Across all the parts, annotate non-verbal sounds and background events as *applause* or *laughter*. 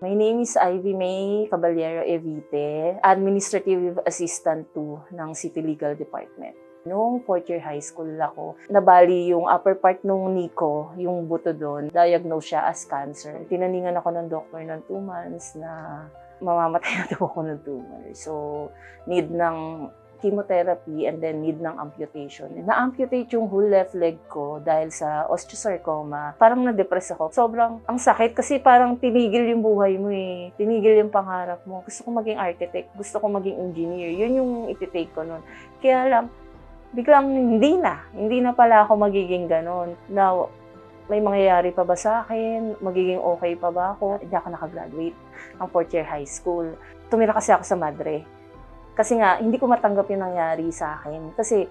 My name is Ivy May Caballero Evite, Administrative Assistant 2 ng City Legal Department. Noong fourth year high school ako, nabali yung upper part nung Nico, yung buto doon, diagnose siya as cancer. Tinaningan ako ng doctor ng two months na mamamatay *laughs* na daw ako ng tumor. So, need ng chemotherapy and then need ng amputation. Na-amputate yung whole left leg ko dahil sa osteosarcoma. Parang na-depress ako. Sobrang ang sakit kasi parang tinigil yung buhay mo eh. Tinigil yung pangarap mo. Gusto ko maging architect. Gusto ko maging engineer. Yun yung ititake ko nun. Kaya lang, biglang hindi na. Hindi na pala ako magiging ganon. Now, may mangyayari pa ba sa akin? Magiging okay pa ba ako? Hindi ako nakagraduate ng fourth year high school. Tumira kasi ako sa Madre. Kasi nga, hindi ko matanggap yung nangyari sa akin. Kasi,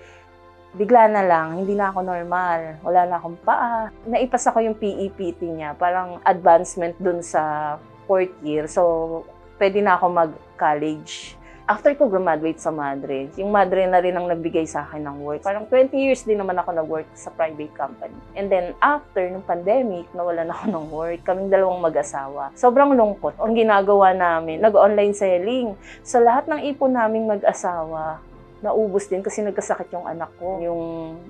bigla na lang, hindi na ako normal. Wala na akong paa. Naipasa ko yung PEPT niya. Parang advancement dun sa fourth year. So, pwede na ako mag-college. After ko graduate sa Madre, yung Madre na rin ang nagbigay sa akin ng work. Parang 20 years din naman ako nag-work sa private company. And then after nung pandemic, nawalan ako ng work. Kaming dalawang mag-asawa. Sobrang lungkot. Ang ginagawa namin, nag-online selling. Sa lahat ng ipon naming mag-asawa, naubos din kasi nagkasakit yung anak ko. Yung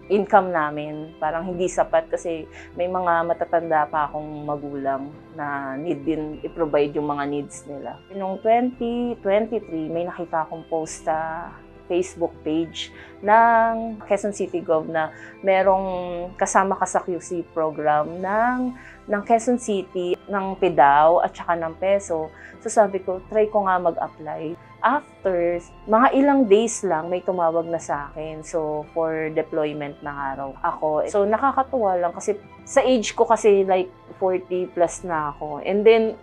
income namin, parang hindi sapat kasi may mga matatanda pa akong magulang na need din i-provide yung mga needs nila. Noong 2023, may nakita akong post sa Facebook page ng Quezon City Gov na merong kasama ka sa QC program ng ng Quezon City, ng PIDAW at saka ng PESO. So sabi ko, try ko nga mag-apply after mga ilang days lang may tumawag na sa akin. So for deployment ng araw ako. So nakakatuwa lang kasi sa age ko kasi like 40 plus na ako. And then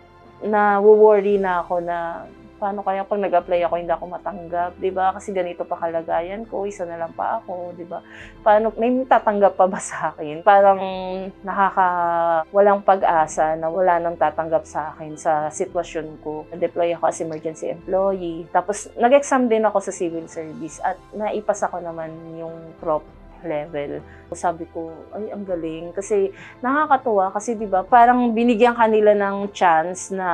na worry na ako na paano kaya pag nag-apply ako hindi ako matanggap, 'di ba? Kasi ganito pa kalagayan ko, isa na lang pa ako, 'di ba? Paano may tatanggap pa ba sa akin? Parang nakaka walang pag-asa na wala nang tatanggap sa akin sa sitwasyon ko. Na-deploy ako as emergency employee. Tapos nag-exam din ako sa civil service at naipasa ko naman yung prop level. Sabi ko, ay, ang galing. Kasi nakakatuwa kasi 'di ba parang binigyan kanila ng chance na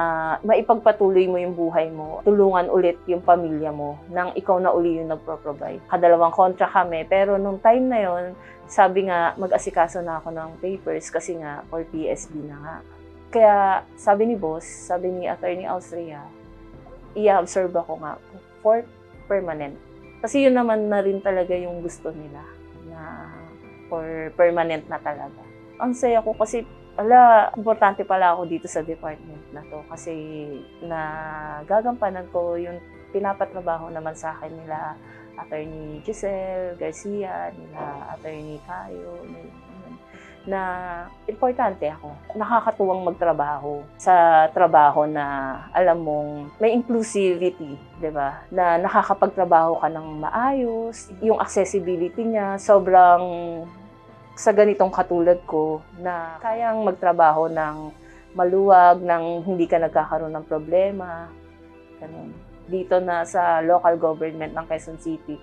maipagpatuloy mo yung buhay mo. Tulungan ulit yung pamilya mo nang ikaw na uli yung nagpro-provide. Kadalawang kontra kami. Pero nung time na yon sabi nga, mag-asikaso na ako ng papers kasi nga, for PSB na nga. Kaya sabi ni boss, sabi ni Attorney Austria, i-absorb ako nga for permanent. Kasi yun naman na rin talaga yung gusto nila na for permanent na talaga. Ang saya ko kasi ala, importante pala ako dito sa department na to kasi na gagampanan ko yung pinapatrabaho naman sa akin nila Attorney Giselle Garcia, nila Attorney Cayo, nila, na importante ako. Nakakatuwang magtrabaho sa trabaho na alam mong may inclusivity, 'di ba? Na nakakapagtrabaho ka ng maayos, yung accessibility niya sobrang sa ganitong katulad ko na kayang magtrabaho ng maluwag, nang hindi ka nagkakaroon ng problema. Ganun. Dito na sa local government ng Quezon City,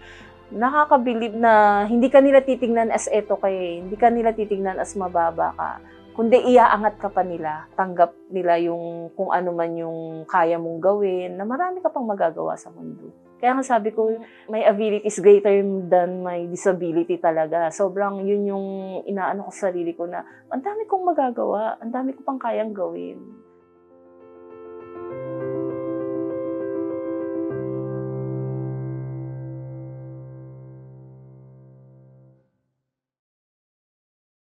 nakakabilib na hindi ka nila titingnan as eto kay, hindi ka nila titingnan as mababa ka. Kundi iaangat ka pa nila, tanggap nila yung kung ano man yung kaya mong gawin, na marami ka pang magagawa sa mundo. Kaya nga sabi ko, my ability is greater than my disability talaga. Sobrang yun yung inaano ko sa sarili ko na, ang dami kong magagawa, ang dami ko pang kayang gawin.